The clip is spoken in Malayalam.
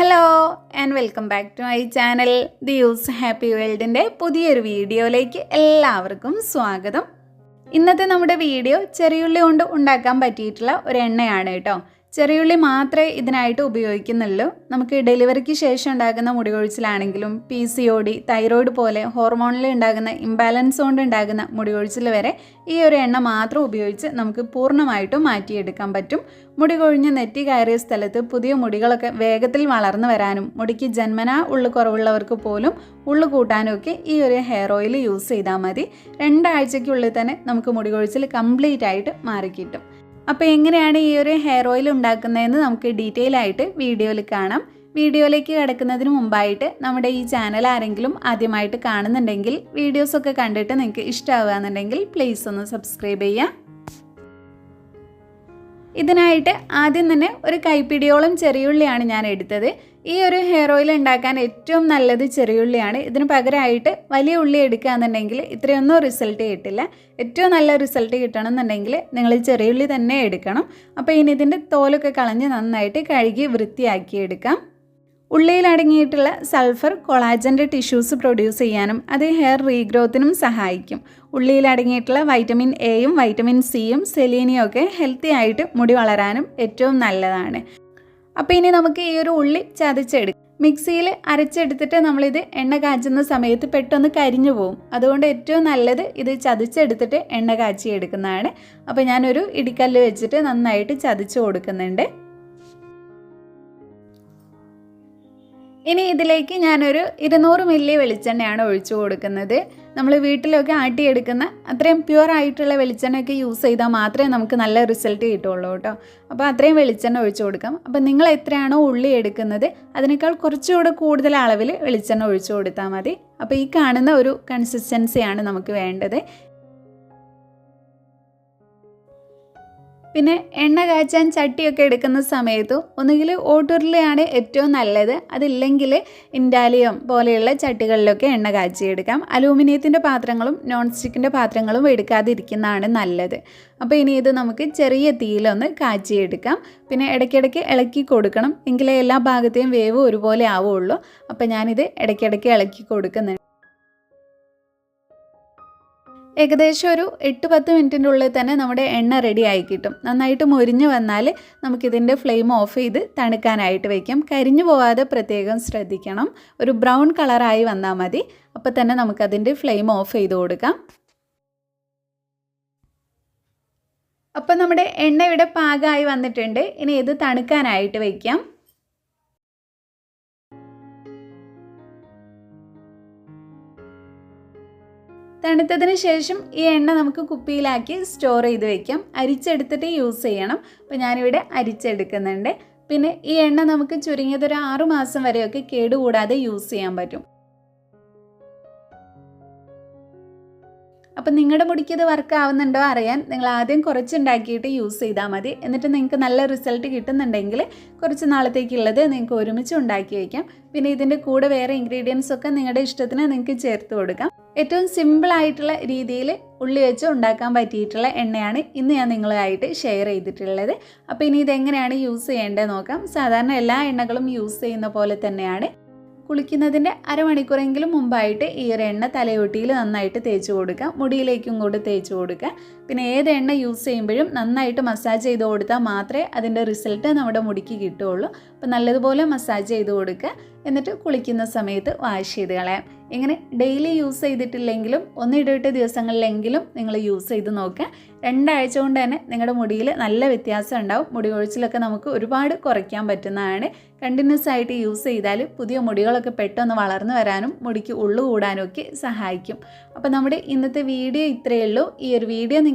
Hello and welcome back to my channel the use happy വേൾഡിന്റെ പുതിയൊരു വീഡിയോയിലേക്ക് എല്ലാവർക്കും സ്വാഗതം. ഇന്നത്തെ നമ്മുടെ വീഡിയോ ചെറിയുള്ളി കൊണ്ട് ഉണ്ടാക്കാൻ പറ്റിയിട്ടുള്ള ഒരു എണ്ണയാണ് കേട്ടോ. ചെറിയുള്ളി മാത്രമേ ഇതിനായിട്ട് ഉപയോഗിക്കുന്നുള്ളൂ. നമുക്ക് ഡെലിവറിക്ക് ശേഷം ഉണ്ടാകുന്ന മുടി കൊഴിച്ചിലാണെങ്കിലും P C O D thyroid പോലെ ഹോർമോണിൽ ഉണ്ടാകുന്ന ഇംബാലൻസ് കൊണ്ട് ഉണ്ടാകുന്ന മുടി കൊഴിച്ചിൽ വരെ ഈ ഒരു എണ്ണ മാത്രം ഉപയോഗിച്ച് നമുക്ക് പൂർണമായിട്ടും മാറ്റിയെടുക്കാൻ പറ്റും. മുടി കൊഴിഞ്ഞ് നെറ്റി കയറിയ സ്ഥലത്ത് പുതിയ മുടികളൊക്കെ വേഗത്തിൽ വളർന്നു വരാനും മുടിക്ക് ജന്മനാ ഉള്ളു കുറവുള്ളവർക്ക് പോലും ഉള്ളു കൂട്ടാനും ഒക്കെ ഈ ഒരു ഹെയർ ഓയിൽ യൂസ് ചെയ്താൽ മതി. രണ്ടാഴ്ചയ്ക്കുള്ളിൽ തന്നെ നമുക്ക് മുടി കൊഴിച്ചിൽ കംപ്ലീറ്റ് ആയിട്ട് മാറിക്കിട്ടും. അപ്പോൾ എങ്ങനെയാണ് ഈ ഒരു ഹെയർ ഓയിൽ ഉണ്ടാക്കുന്നതെന്ന് നമുക്ക് ഡീറ്റെയിൽ ആയിട്ട് വീഡിയോയിൽ കാണാം. വീഡിയോയിലേക്ക് കിടക്കുന്നതിന് മുമ്പായിട്ട് നമ്മുടെ ഈ ചാനൽ ആരെങ്കിലും ആദ്യമായിട്ട് കാണുന്നുണ്ടെങ്കിൽ വീഡിയോസൊക്കെ കണ്ടിട്ട് നിങ്ങൾക്ക് ഇഷ്ടമാവുകയെന്നുണ്ടെങ്കിൽ പ്ലീസ് ഒന്ന് സബ്സ്ക്രൈബ് ചെയ്യുക. ഇതിനായിട്ട് ആദ്യം തന്നെ ഒരു കൈപ്പിടിയോളം ചെറിയുള്ളിയാണ് ഞാൻ എടുത്തത്. ഈ ഒരു ഹെയർ ഓയിൽ ഉണ്ടാക്കാൻ ഏറ്റവും നല്ലത് ചെറിയുള്ളിയാണ്. ഇതിന് പകരമായിട്ട് വലിയ ഉള്ളി എടുക്കുകയെന്നുണ്ടെങ്കിൽ ഇത്രയൊന്നും റിസൾട്ട് കിട്ടില്ല. ഏറ്റവും നല്ല റിസൾട്ട് കിട്ടണമെന്നുണ്ടെങ്കിൽ നിങ്ങൾ ചെറിയുള്ളി തന്നെ എടുക്കണം. അപ്പോൾ ഇനി ഇതിന്റെ തോലൊക്കെ കളഞ്ഞ് നന്നായിട്ട് കഴുകി വൃത്തിയാക്കി എടുക്കാം. ഉള്ളിയിൽ അടങ്ങിയിട്ടുള്ള സൾഫർ കൊളാജന്റെ ടിഷ്യൂസ് പ്രൊഡ്യൂസ് ചെയ്യാനും അത് ഹെയർ റീഗ്രോത്തിനും സഹായിക്കും. ഉള്ളിയിൽ അടങ്ങിയിട്ടുള്ള വൈറ്റമിൻ എയും വൈറ്റമിൻ സിയും സെലീനിയും ഒക്കെ ഹെൽത്തി ആയിട്ട് മുടി വളരാനും ഏറ്റവും നല്ലതാണ്. അപ്പോൾ ഇനി നമുക്ക് ഈ ഒരു ഉള്ളി ചതച്ചെടുക്കാം. മിക്സിയിൽ അരച്ചെടുത്തിട്ട് നമ്മളിത് എണ്ണ കാച്ചുന്ന സമയത്ത് പെട്ടെന്ന് കരിഞ്ഞു പോകും അതുകൊണ്ട് ഏറ്റവും നല്ലത് ഇത് ചതച്ചെടുത്തിട്ട് എണ്ണ കാച്ചി എടുക്കുന്നതാണ് അപ്പോൾ ഞാനൊരു ഇടിക്കല്ല് വെച്ചിട്ട് നന്നായിട്ട് ചതച്ച് കൊടുക്കുന്നുണ്ട്. ഇനി ഇതിലേക്ക് ഞാനൊരു ഇരുന്നൂറ് മില്ലി വെളിച്ചെണ്ണയാണ് ഒഴിച്ചു കൊടുക്കുന്നത്. നമ്മൾ വീട്ടിലൊക്കെ ആട്ടിയെടുക്കുന്ന അത്രയും പ്യുവർ ആയിട്ടുള്ള വെളിച്ചെണ്ണയൊക്കെ യൂസ് ചെയ്താൽ മാത്രമേ നമുക്ക് നല്ല റിസൾട്ട് കിട്ടുള്ളൂ കേട്ടോ. അപ്പോൾ അത്രയും വെളിച്ചെണ്ണ ഒഴിച്ചു കൊടുക്കാം. അപ്പോൾ നിങ്ങൾ എത്രയാണോ ഉള്ളി എടുക്കുന്നത് അതിനേക്കാൾ കുറച്ചുകൂടെ കൂടുതൽ അളവിൽ വെളിച്ചെണ്ണ ഒഴിച്ചു കൊടുത്താൽ മതി. അപ്പോൾ ഈ കാണുന്ന ഒരു കൺസിസ്റ്റൻസിയാണ് നമുക്ക് വേണ്ടത്. പിന്നെ എണ്ണ കാച്ചാൻ ചട്ടിയൊക്കെ എടുക്കുന്ന സമയത്ത് ഒന്നുകിൽ ഓട്ടൂറിലാണ് ഏറ്റവും നല്ലത്. അതില്ലെങ്കിൽ ഇൻഡാലിയം പോലെയുള്ള ചട്ടികളിലൊക്കെ എണ്ണ കാച്ചിയെടുക്കാം. അലൂമിനിയത്തിന്റെ പാത്രങ്ങളും നോൺ സ്റ്റിക്കിന്റെ പാത്രങ്ങളും എടുക്കാതിരിക്കുന്നതാണ് നല്ലത്. അപ്പോൾ ഇനി ഇത് നമുക്ക് ചെറിയ തീയിലൊന്ന് കാച്ചിയെടുക്കാം. പിന്നെ ഇടയ്ക്കിടയ്ക്ക് ഇളക്കി കൊടുക്കണം. എങ്കിലേ എല്ലാ ഭാഗത്തെയും വേവ് ഒരുപോലെ ആവുള്ളൂ. അപ്പോൾ ഞാനിത് ഇടയ്ക്കിടയ്ക്ക് ഇളക്കി കൊടുക്കുന്നുണ്ട്. ഏകദേശം ഒരു എട്ട് പത്ത് മിനിറ്റിന്റെ ഉള്ളിൽ തന്നെ നമ്മുടെ എണ്ണ റെഡി ആയി കിട്ടും. നന്നായിട്ട് മൊരിഞ്ഞ് വന്നാൽ നമുക്കിതിന്റെ ഫ്ലെയിം ഓഫ് ചെയ്ത് തണുക്കാനായിട്ട് വയ്ക്കാം കരിഞ്ഞു പോവാതെ പ്രത്യേകം ശ്രദ്ധിക്കണം. ഒരു ബ്രൗൺ കളറായി വന്നാൽ മതി. അപ്പോൾ തന്നെ നമുക്കതിന്റെ ഫ്ലെയിം ഓഫ് ചെയ്ത് കൊടുക്കാം. അപ്പോൾ നമ്മുടെ എണ്ണ ഇവിടെ പാകമായി വന്നിട്ടുണ്ട്. ഇനി ഇത് തണുക്കാനായിട്ട് വയ്ക്കാം തണുത്തതിന് ശേഷം ഈ എണ്ണ നമുക്ക് കുപ്പിയിലാക്കി സ്റ്റോർ ചെയ്ത് വയ്ക്കാം അരിച്ചെടുത്തിട്ട് യൂസ് ചെയ്യണം. അപ്പോൾ ഞാനിവിടെ അരിച്ചെടുക്കുന്നുണ്ട്. പിന്നെ ഈ എണ്ണ നമുക്ക് ചുരുങ്ങിയത് ഒരു ആറു മാസം വരെയൊക്കെ കേടുകൂടാതെ യൂസ് ചെയ്യാൻ പറ്റും. അപ്പം നിങ്ങളുടെ മുടിക്ക് ഇത് വർക്ക് ആവുന്നുണ്ടോ അറിയാൻ നിങ്ങൾ ആദ്യം കുറച്ചുണ്ടാക്കിയിട്ട് യൂസ് ചെയ്താൽ മതി. എന്നിട്ട് നിങ്ങൾക്ക് നല്ല റിസൾട്ട് കിട്ടുന്നുണ്ടെങ്കിൽ കുറച്ച് നാളത്തേക്കുള്ളത് നിങ്ങൾക്ക് ഒരുമിച്ച് ഉണ്ടാക്കി വയ്ക്കാം പിന്നെ ഇതിന്റെ കൂടെ വേറെ ഇൻഗ്രീഡിയൻസ് ഒക്കെ നിങ്ങളുടെ ഇഷ്ടത്തിന് നിങ്ങൾക്ക് ചേർത്ത് കൊടുക്കാം. ഏറ്റവും സിമ്പിളായിട്ടുള്ള രീതിയിൽ ഉള്ളി വെച്ച് ഉണ്ടാക്കാൻ പറ്റിയിട്ടുള്ള എണ്ണയാണ് ഇന്ന് ഞാൻ നിങ്ങളുമായിട്ട് ഷെയർ ചെയ്തിട്ടുള്ളത്. അപ്പോൾ ഇനി ഇതെങ്ങനെയാണ് യൂസ് ചെയ്യേണ്ടത് നോക്കാം. സാധാരണ എല്ലാ എണ്ണകളും യൂസ് ചെയ്യുന്ന പോലെ തന്നെയാണ്. കുളിക്കുന്നതിന്റെ അരമണിക്കൂറെങ്കിലും മുമ്പായിട്ട് ഈ ഒരു എണ്ണ തലയൊട്ടിയിൽ നന്നായിട്ട് തേച്ച് കൊടുക്കുക. മുടിയിലേക്കും കൂടി തേച്ച് കൊടുക്കുക. പിന്നെ ഏത് എണ്ണ യൂസ് ചെയ്യുമ്പോഴും നന്നായിട്ട് മസാജ് ചെയ്ത് കൊടുത്താൽ മാത്രമേ അതിന്റെ റിസൾട്ട് നമ്മുടെ മുടിക്ക് കിട്ടുകയുള്ളൂ. അപ്പോൾ നല്ലതുപോലെ മസാജ് ചെയ്ത് കൊടുക്കുക. എന്നിട്ട് കുളിക്കുന്ന സമയത്ത് വാഷ് ചെയ്ത് കളയാം. ഇങ്ങനെ ഡെയിലി യൂസ് ചെയ്തിട്ടില്ലെങ്കിലും ഒന്നിടവിട്ട ദിവസങ്ങളിലെങ്കിലും നിങ്ങൾ യൂസ് ചെയ്ത് നോക്കുക. രണ്ടാഴ്ച കൊണ്ട് തന്നെ നിങ്ങളുടെ മുടിയിൽ നല്ല വ്യത്യാസം ഉണ്ടാവും. മുടി കൊഴിച്ചിലൊക്കെ നമുക്ക് ഒരുപാട് കുറയ്ക്കാൻ പറ്റുന്നതാണ്. കണ്ടിന്യൂസ് ആയിട്ട് യൂസ് ചെയ്താൽ പുതിയ മുടികളൊക്കെ പെട്ടെന്ന് വളർന്നു വരാനും മുടിക്ക് ഉള്ളു കൂടാനും ഒക്കെ സഹായിക്കും. അപ്പോൾ നമ്മുടെ ഇന്നത്തെ വീഡിയോ ഇത്രയേ ഉള്ളൂ. ഈ ഒരു വീഡിയോ